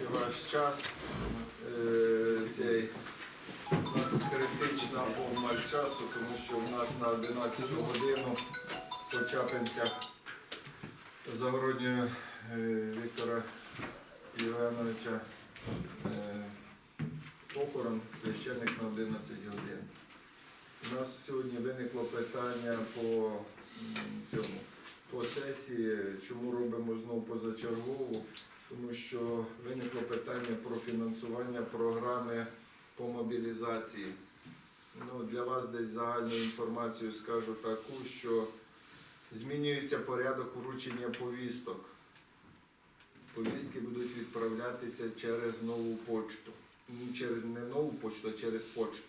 Є ваш час. Е, Цей у нас критична обмаль часу, тому що у нас на 11 годину по Чапинцях Загороднього е, Віктора Євгеновича е, похорон священник на 11 годин. У нас сьогодні виникло питання по цьому по сесії, чому робимо знову позачергову, тому що виникло питання про фінансування програми по мобілізації. Ну, для вас десь загальну інформацію скажу таку, що змінюється порядок вручення повісток. Повістки будуть відправлятися через нову почту. Не через не нову почту, а через почту.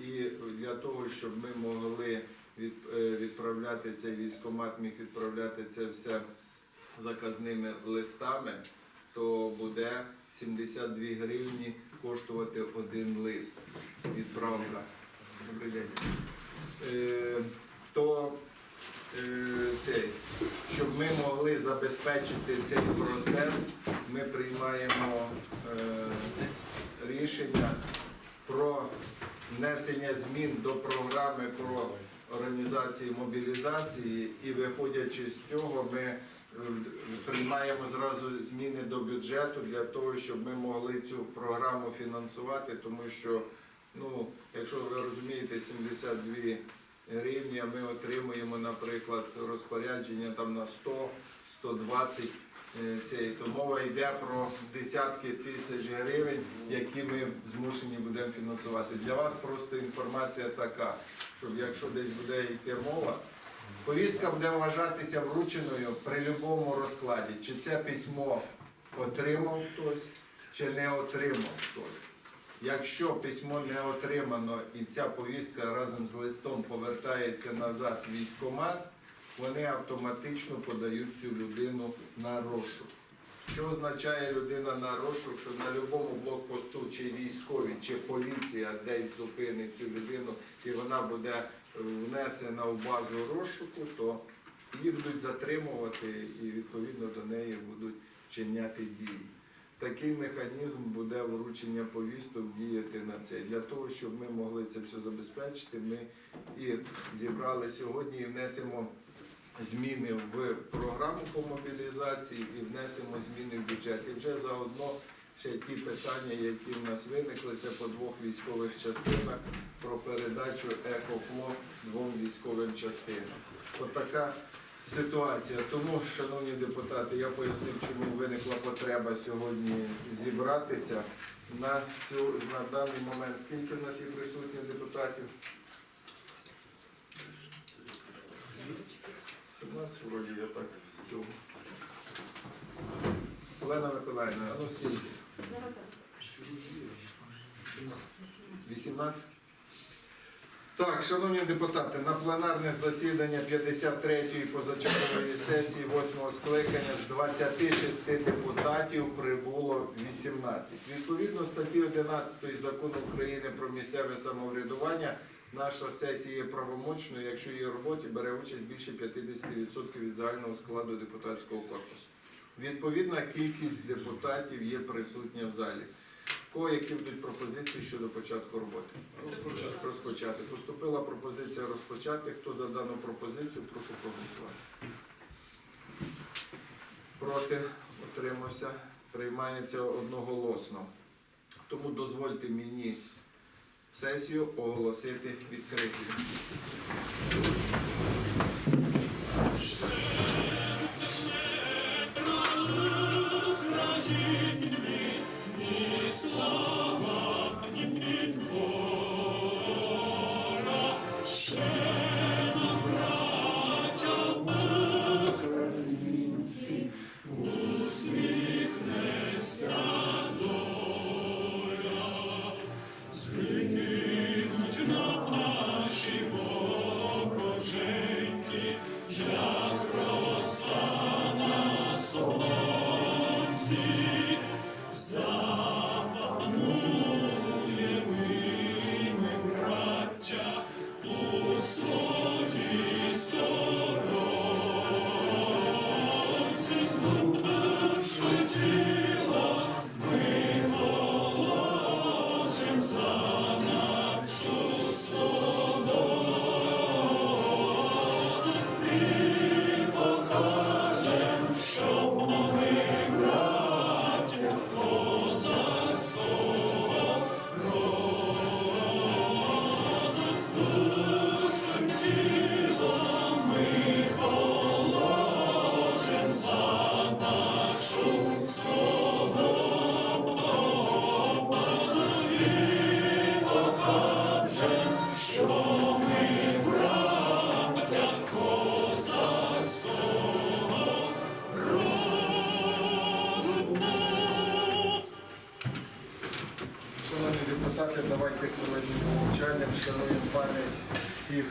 І для того, щоб ми могли е, відправляти цей військомат, міг відправляти це все заказними листами, то буде 72 гривні коштувати один лист. Відправка. Добрий день. Е, то е, цей, щоб ми могли забезпечити цей процес, ми приймаємо е, рішення про внесення змін до програми про організації мобілізації і виходячи з цього, ми приймаємо зразу зміни до бюджету для того, щоб ми могли цю програму фінансувати, тому що, ну, якщо ви розумієте, 72 гривні, ми отримуємо, наприклад, розпорядження там на 100, 120 е, цей, то мова йде про десятки тисяч гривень, які ми змушені будемо фінансувати. Для вас просто інформація така, щоб якщо десь буде йти мова, повістка буде вважатися врученою при будь-якому розкладі. Чи це письмо отримав хтось, чи не отримав хтось. Якщо письмо не отримано і ця повістка разом з листом повертається назад в військкомат, вони автоматично подають цю людину на розшук. Що означає людина на розшук, що на будь-якому блокпосту, чи військові, чи поліція десь зупинить цю людину, і вона буде внесена в базу розшуку, то її будуть затримувати і відповідно до неї будуть вчиняти дії. Такий механізм буде вручення повісток діяти на це. Для того, щоб ми могли це все забезпечити, ми і зібрали сьогодні і внесемо зміни в програму по мобілізації і внесемо зміни в бюджет. І вже заодно ще ті питання, які в нас виникли, це по двох військових частинах про передачу екофло двом військовим частинам. Отака ситуація. Тому, шановні депутати, я пояснив, чому виникла потреба сьогодні зібратися. На, сьо- на даний момент скільки в нас є присутніх депутатів? 17 вроді я так. Олена Миколаївна, ну скільки? Зараз, зараз. 18? Так, шановні депутати, на пленарне засідання 53-ї позачергової сесії 8-го скликання з 26 депутатів прибуло 18. Відповідно статті 11 закону України про місцеве самоврядування наша сесія є правомочною, якщо її роботі бере участь більше 50% від загального складу депутатського корпусу. Відповідна кількість депутатів є присутня в залі. Кого які будуть пропозиції щодо початку роботи? Розпочати. Розпочати. Поступила пропозиція розпочати. Хто за дану пропозицію, прошу проголосувати. Проти утримався. Приймається одноголосно. Тому дозвольте мені сесію оголосити відкритою. Senhor. Давайте хвилинним мовчанням шануємо пам'ять всіх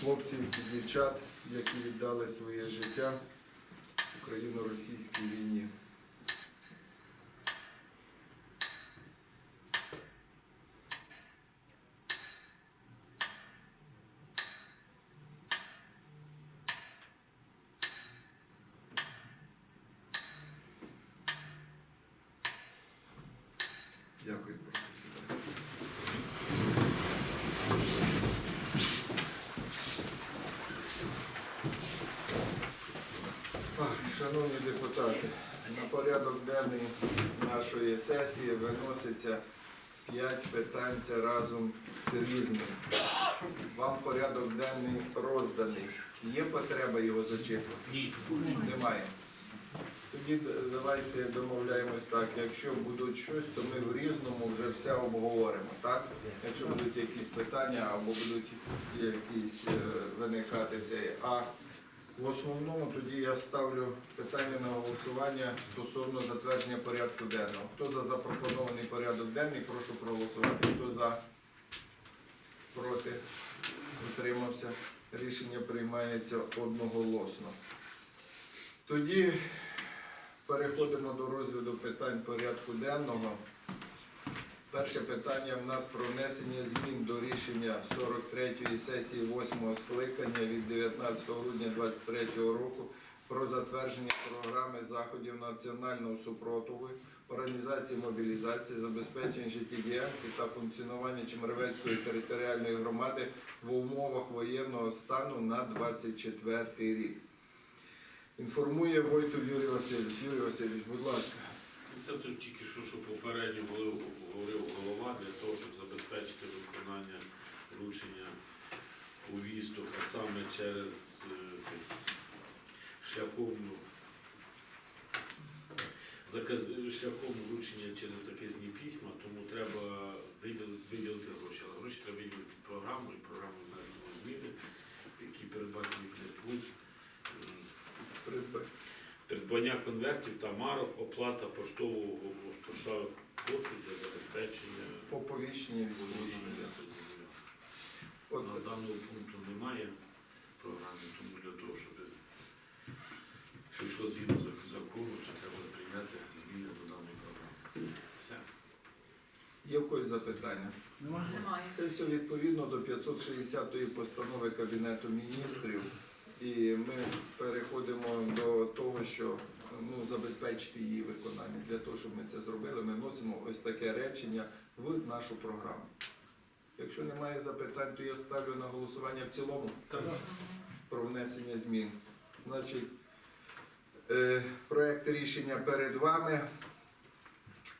хлопців і дівчат, які віддали своє життя Україно-російській війні. Дякую, професор. Ах, Шановні депутати, на порядок денний нашої виноситься п'ять питань це разом з різним. Вам порядок денний розданий. Є потреба його зачитувати? Ні. Немає. Тоді давайте домовляємось так, якщо будуть щось, то ми в різному вже все обговоримо, так? Якщо будуть якісь питання або будуть якісь е, виникати це. А в основному тоді я ставлю питання на голосування стосовно затвердження порядку денного. Хто за запропонований порядок денний, прошу проголосувати. Хто за, проти, утримався. Рішення приймається одноголосно. Тоді переходимо до розгляду питань порядку денного. Перше питання в нас про внесення змін до рішення 43-ї сесії 8-го скликання від 19 грудня 2023 року про затвердження програми заходів національного супротиву, організації мобілізації, забезпечення життєдіяльності та функціонування Чемеровецької територіальної громади в умовах воєнного стану на 24 рік. Інформує Войтов Юрій Васильович. Юрій Васильович, будь ласка. Це тут тільки що, що попередньо говорив, голова для того, щоб забезпечити виконання вручення повісток, а саме через е, шляхом заказ, шляхом вручення через заказні письма, тому треба виділити гроші. Але гроші треба виділити під програму і програму внесено зміни, які передбачені пункт. Придбай. Придбання конвертів та марок, оплата поштового поштових послуг для забезпечення Оповіщення. У От нас даного пункту немає програми, тому для того, щоб що йшло згідно зак- закону, то треба прийняти зміни до даної програми. Все. є в когось запитання? Немає. Це все відповідно до 560 постанови Кабінету міністрів. І ми переходимо до того, що ну, забезпечити її виконання. Для того, щоб ми це зробили, ми вносимо ось таке речення в нашу програму. Якщо немає запитань, то я ставлю на голосування в цілому про внесення змін. Значить, е, проект рішення перед вами.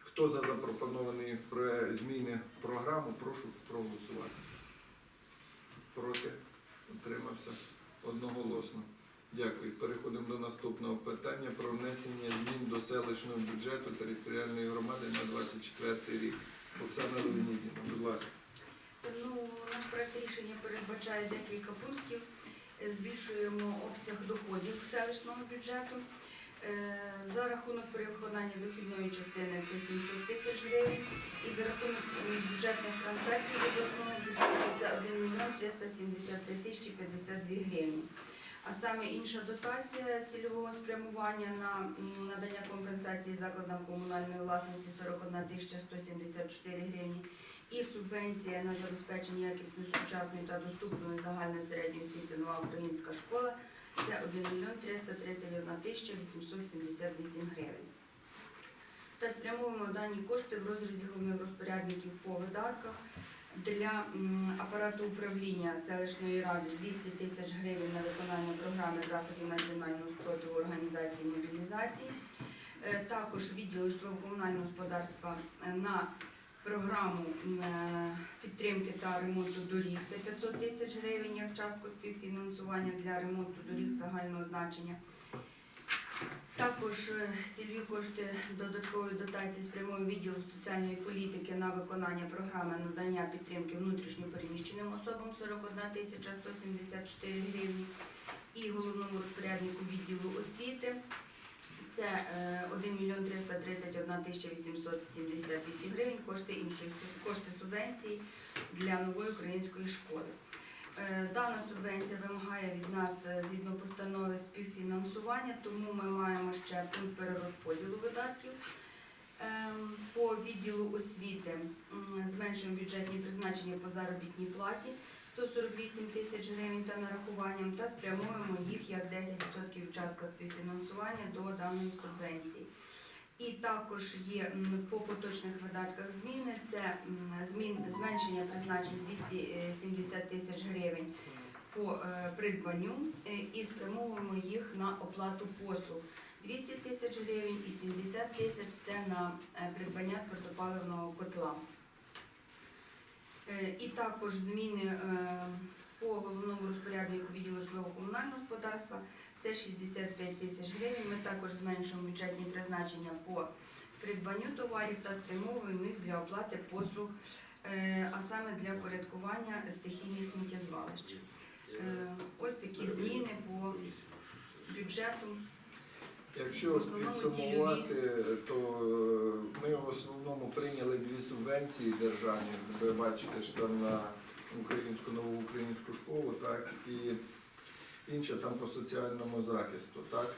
Хто за запропоновані зміни в програму, прошу проголосувати. Проти? Утримався? Одноголосно. Дякую. Переходимо до наступного питання про внесення змін до селищного бюджету територіальної громади на 24 рік. Оксана Леонідівна, будь ласка. Ну, наш проект рішення передбачає декілька пунктів. Е, Збільшуємо обсяг доходів селищного бюджету. Е, За рахунок перевиконання дохідної частини це 700 тисяч гривень. І за рахунок міжбюджетних трансфертів з обласного бюджету це 1 мільйон 373 тисячі 52 гривні. А саме інша дотація цільового спрямування на надання компенсації закладам комунальної власності 41 тисяча 174 гривні і субвенція на забезпечення якісної сучасної та доступної загальної середньої освіти нова українська школа це 1 мільйон 331 тисяча 878 гривень. дані кошти в розрізі головних розпорядників по видатках для апарату управління селищної ради 200 тисяч гривень на виконання програми заходів національного спротиву організації мобілізації. Е, Також відділ житлово-комунального господарства е, на програму е, підтримки та ремонту доріг. Це 500 тисяч гривень як частку співфінансування для ремонту доріг загального значення. Також е, цільові кошти додаткової дотації спрямуємо відділу соціальної політики на виконання програми надання підтримки внутрішньо переміщеним особам 41 тисяча 174 гривні і головному розпоряднику відділу освіти це е, 1 мільйон 331 тисяча 878 гривень кошти іншої кошти субвенції для нової української школи. Е, Дана субвенція вимагає від нас е, згідно постанови співфінансування, тому ми маємо ще пункт перерозподілу видатків. Ем, По відділу освіти зменшуємо бюджетні призначення по заробітній платі 148 тисяч гривень та нарахуванням та спрямуємо їх як 10% частка співфінансування до даної субвенції. І також є по поточних видатках зміни. Це змін зменшення призначень 270 тисяч гривень по е, придбанню е, і спрямовуємо їх на оплату послуг. 200 тисяч гривень і 70 тисяч це на е, придбання твердопаливного котла. І також зміни по головному розпоряднику відділу житлово-комунального господарства це 65 тисяч гривень. Ми також зменшуємо бюджетні призначення по придбанню товарів та спрямовуємо їх для оплати послуг, е, а саме для порядкування стихійних сміттєзвалищ. Е, Ось такі зміни по бюджету. Якщо підсумувати, то е, ми в основному прийняли дві субвенції державні. Ви бачите, що там на українську нову українську школу, так і інша там по соціальному захисту, так.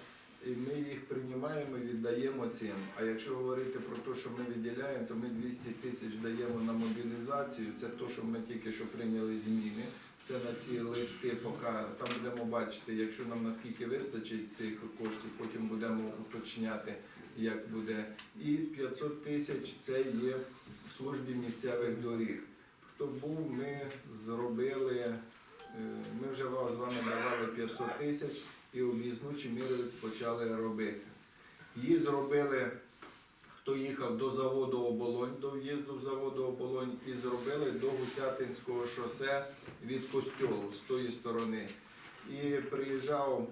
І ми їх приймаємо і віддаємо цим. А якщо говорити про те, що ми виділяємо, то ми 200 тисяч даємо на мобілізацію. Це те, що ми тільки що прийняли зміни. Це на ці листи, поки там будемо бачити, якщо нам наскільки вистачить цих коштів, потім будемо уточняти, як буде. І 500 тисяч це є в службі місцевих доріг. Хто був, ми зробили, е, ми вже давали 500 тисяч і об'їзну Чеміровець почали робити. Її зробили, хто їхав до заводу Оболонь, до в'їзду в заводу Оболонь, і зробили до Гусятинського шосе від костьолу з тої сторони. І приїжджав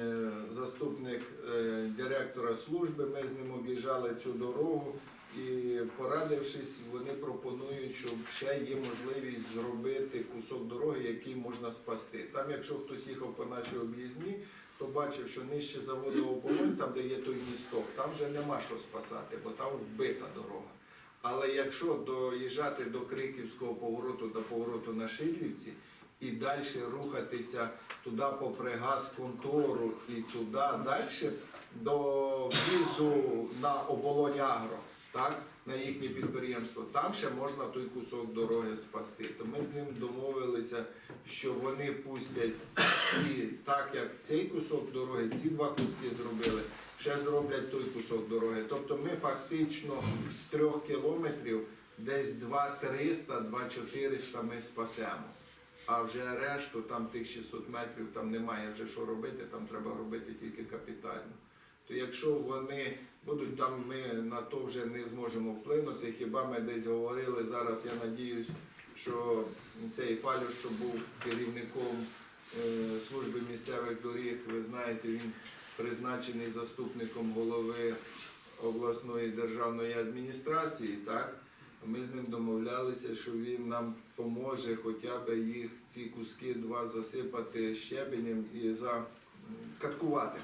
е, заступник е, директора служби, ми з ним об'їжджали цю дорогу і порадившись, вони пропонують, щоб ще є можливість зробити кусок дороги, який можна спасти. Там, якщо хтось їхав по нашій об'їзні, то бачив, що нижче заводу оболонь, там де є той місток, там вже нема що спасати, бо там вбита дорога. Але якщо доїжджати до Криківського повороту до повороту на Шидлівці і далі рухатися туди попри газ контору і туди далі до в'їзду на оболонь Агро, так, на їхнє підприємство, там ще можна той кусок дороги спасти. То ми з ним домовилися, що вони пустять і так як цей кусок дороги, ці два куски зробили, ще зроблять той кусок дороги. Тобто ми фактично з трьох кілометрів десь 2-300, 2-400 ми спасемо. А вже решту, там тих 600 метрів, там немає вже що робити, там треба робити тільки капітально. То якщо вони будуть там, ми на то вже не зможемо вплинути. Хіба ми десь говорили зараз, я надіюсь, що цей Фалюш, що був керівником е, служби місцевих доріг, ви знаєте, він призначений заступником голови обласної державної адміністрації, так? Ми з ним домовлялися, що він нам поможе хоча б їх ці куски два засипати щебенем і закаткувати.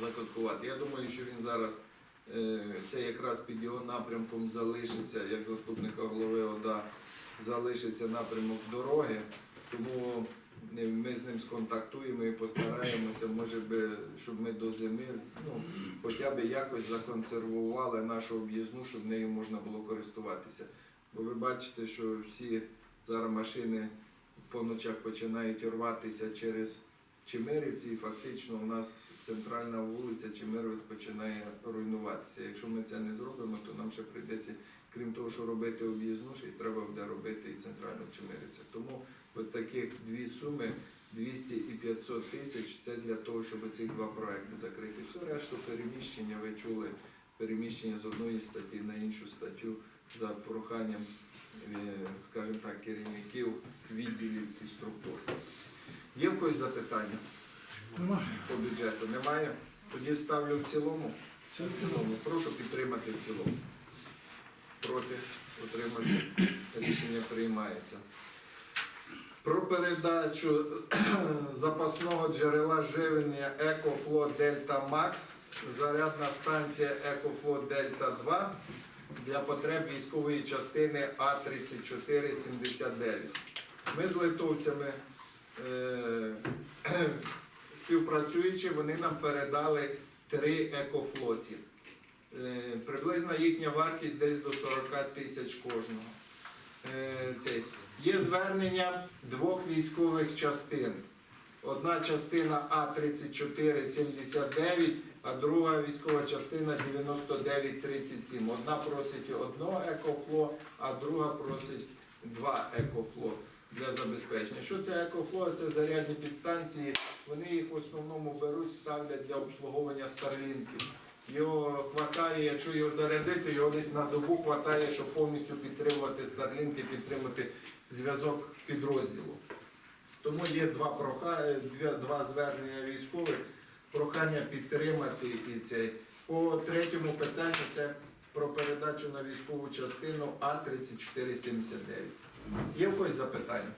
Закаткувати. Я думаю, що він зараз це якраз під його напрямком залишиться, як заступника голови ОДА, залишиться напрямок дороги. Тому е, ми з ним сконтактуємо і постараємося, може би, щоб ми до зими ну, хоча б якось законсервували нашу об'їзну, щоб нею можна було користуватися. Бо ви бачите, що всі зараз машини по ночах починають рватися через Чемерівці, фактично у нас центральна вулиця Чемерових починає руйнуватися. Якщо ми це не зробимо, то нам ще прийдеться, крім того, що робити об'їзну, ще й треба буде робити і центральну Чемерівця. Тому от таких дві суми 200 і 500 тисяч це для того, щоб ці два проекти закрити. Все решту переміщення, ви чули, переміщення з одної статті на іншу статтю за проханням, е, скажімо так, керівників відділів і структур. Є в когось запитання по бюджету? Немає? Тоді ставлю в цілому. Це В цілому. Прошу підтримати в цілому. Проти утриматися. Рішення приймається. Про передачу запасного джерела живлення Екофло Дельта Макс, зарядна станція Екофло Дельта 2 для потреб військової частини А3479. Ми з литовцями співпрацюючи, вони нам передали три екофлоці. Е, Приблизна їхня вартість десь до 40 тисяч кожного. Е. Є звернення двох військових частин. Одна частина А3479, а друга військова частина 9937. Одна просить одного екофло, а друга просить два екофло для забезпечення. Що це екофло? Це зарядні підстанції. Вони їх в основному беруть, ставлять для обслуговування старлінків. Його хватає, якщо його зарядити, його десь на добу хватає, щоб повністю підтримувати старлінки, підтримати зв'язок підрозділу. Тому є два, проха... два звернення військових, прохання підтримати і цей. По третьому питанню це про передачу на військову частину А3479. Є в когось запитання?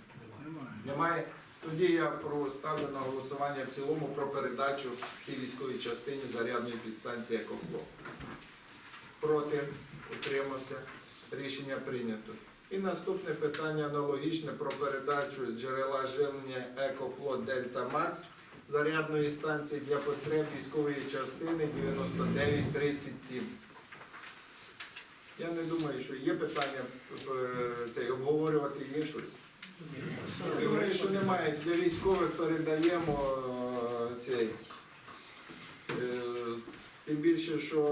Немає. Немає. Тоді я проставлю на голосування в цілому про передачу цій військовій частині зарядної підстанції «Екофло». Проти, утримався. Рішення прийнято. І наступне питання аналогічне про передачу джерела живлення «Екофло Дельта Макс» зарядної станції для потреб військової частини 9937. Я не думаю, що є питання е, цей, обговорювати є щось. Я Думаю, що немає. Для військових передаємо е, цей. е, Тим більше, що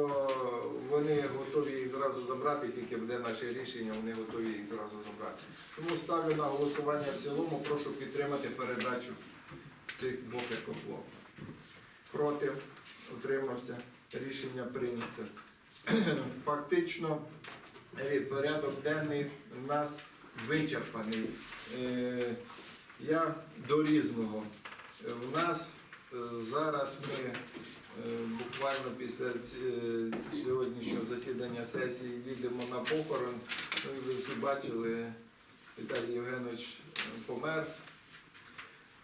вони готові їх зразу забрати, тільки буде наше рішення, вони готові їх зразу забрати. Тому ставлю на голосування в цілому, прошу підтримати передачу цих двох екофло. Проти, утримався, рішення прийнято. Фактично, е, порядок денний у нас вичерпаний. Е, Я до різного. У нас е, зараз ми буквально після сьогоднішнього засідання сесії їдемо на похорон. Ну, ви всі бачили, Віталій Євгенович помер.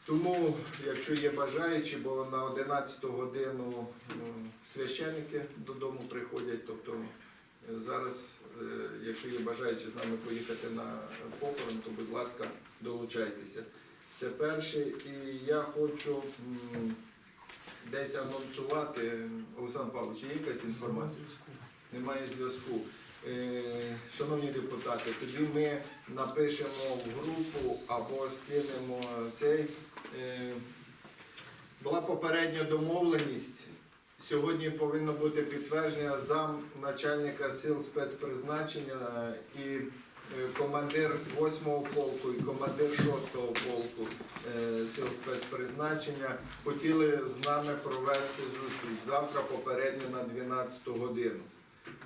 Тому, якщо є бажаючі, бо на 11 годину е, священники додому приходять, тобто е, зараз, е, якщо є бажаючі з нами поїхати на похорон, то будь ласка, долучайтеся. Це перше. І я хочу десь анонсувати, Олександр Павлович, є якась інформація? Немає зв'язку. Е, Шановні депутати, тоді ми напишемо в групу або скинемо цей. Е, Була попередня домовленість. Сьогодні повинно бути підтвердження зам начальника сил спецпризначення і е, командир 8-го полку і командир 6-го полку сил спецпризначення хотіли з нами провести зустріч завтра попередньо на 12 годину.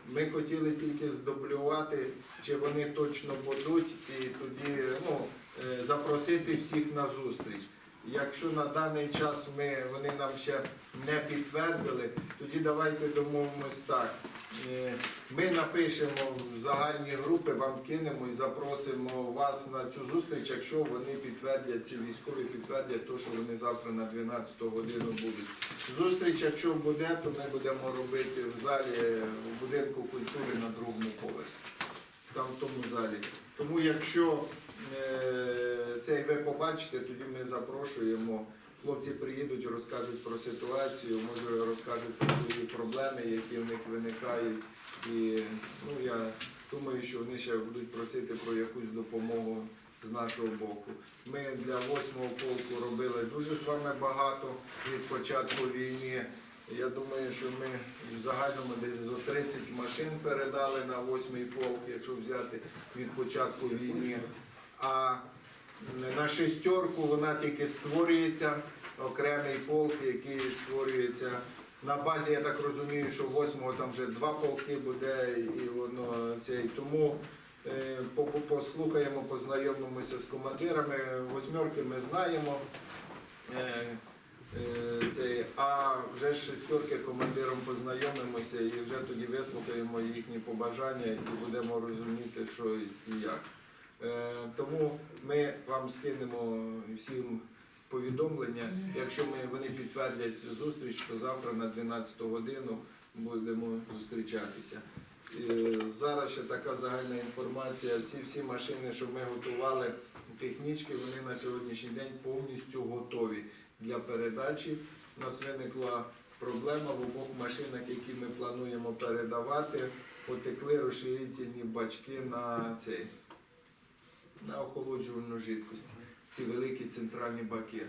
Ми хотіли тільки здоблювати, чи вони точно будуть, і тоді ну, е, запросити всіх на зустріч. Якщо на даний час ми, вони нам ще не підтвердили, тоді давайте домовимось так. Е, Ми напишемо в загальні групи, вам кинемо і запросимо вас на цю зустріч, якщо вони підтвердять, ці військові підтвердять те, що вони завтра на 12 годину будуть. Зустріч, якщо буде, то ми будемо робити в залі в будинку культури на другому поверсі. Там в тому залі. Тому якщо е, цей ви побачите, тоді ми запрошуємо. Хлопці приїдуть, розкажуть про ситуацію, може розкажуть про свої проблеми, які в них виникають. І ну, я думаю, що вони ще будуть просити про якусь допомогу з нашого боку. Ми для восьмого полку робили дуже з вами багато від початку війни. Я думаю, що ми в загальному десь зо 30 машин передали на восьмий полк, якщо взяти від початку війни. А на шестерку вона тільки створюється, окремий полк, який створюється на базі, я так розумію, що восьмого там вже два полки буде, і воно цей. Тому е, по- по- послухаємо, познайомимося з командирами. Восьмерки ми знаємо. Е, е, цей, а вже з шестерки командиром познайомимося і вже тоді вислухаємо їхні побажання і будемо розуміти, що і як. Тому ми вам скинемо всім повідомлення. Якщо ми, вони підтвердять зустріч, то завтра на 12 годину будемо зустрічатися. Зараз ще така загальна інформація. Ці всі машини, що ми готували, технічки, вони на сьогоднішній день повністю готові для передачі. У нас виникла проблема в обох машинах, які ми плануємо передавати, потекли розширительні бачки на цей на охолоджувальну жидкость. Ці великі центральні баки.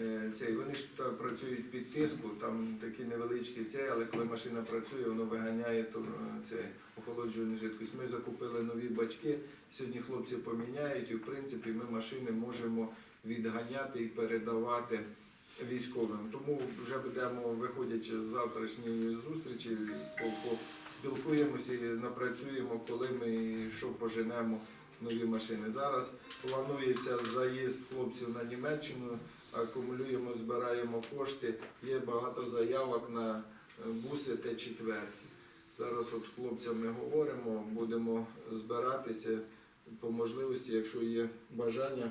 Е, Цей, вони ж та працюють під тиску, там такі невеличкі цей, але коли машина працює, воно виганяє ту, е, цей, охолоджувальну жидкость. Ми закупили нові бачки, сьогодні хлопці поміняють і в принципі ми машини можемо відганяти і передавати військовим. Тому вже будемо, виходячи з завтрашньої зустрічі, спілкуємося і напрацюємо, коли ми що поженемо нові машини. Зараз планується заїзд хлопців на Німеччину, акумулюємо, збираємо кошти. Є багато заявок на е, буси Т4. Зараз от хлопцями говоримо, будемо збиратися по можливості, якщо є бажання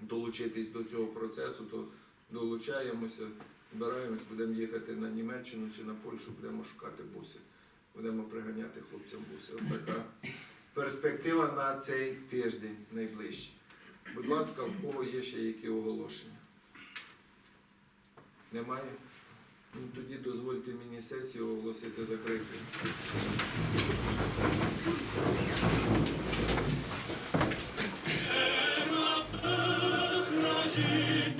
долучитись до цього процесу, то долучаємося, збираємось, будемо їхати на Німеччину чи на Польщу, будемо шукати буси. Будемо приганяти хлопцям буси. От така перспектива на цей тиждень найближчий. Будь ласка, в кого є ще які оголошення? Немає? Ну, тоді дозвольте мені сесію оголосити закритою. Ще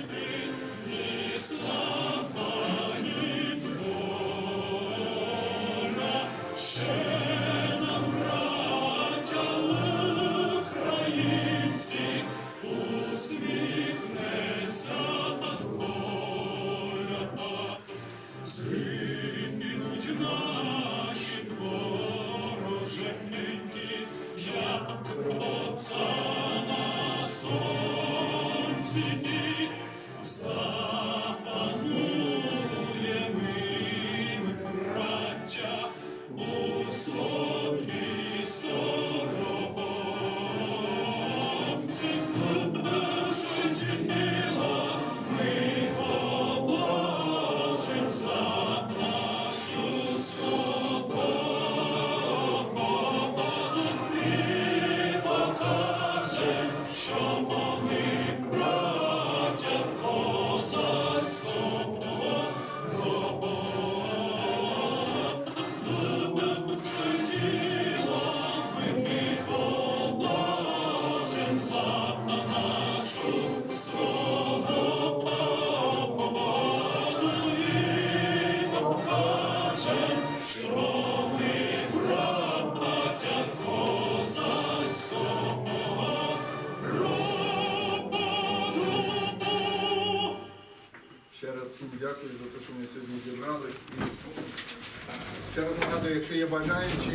Giant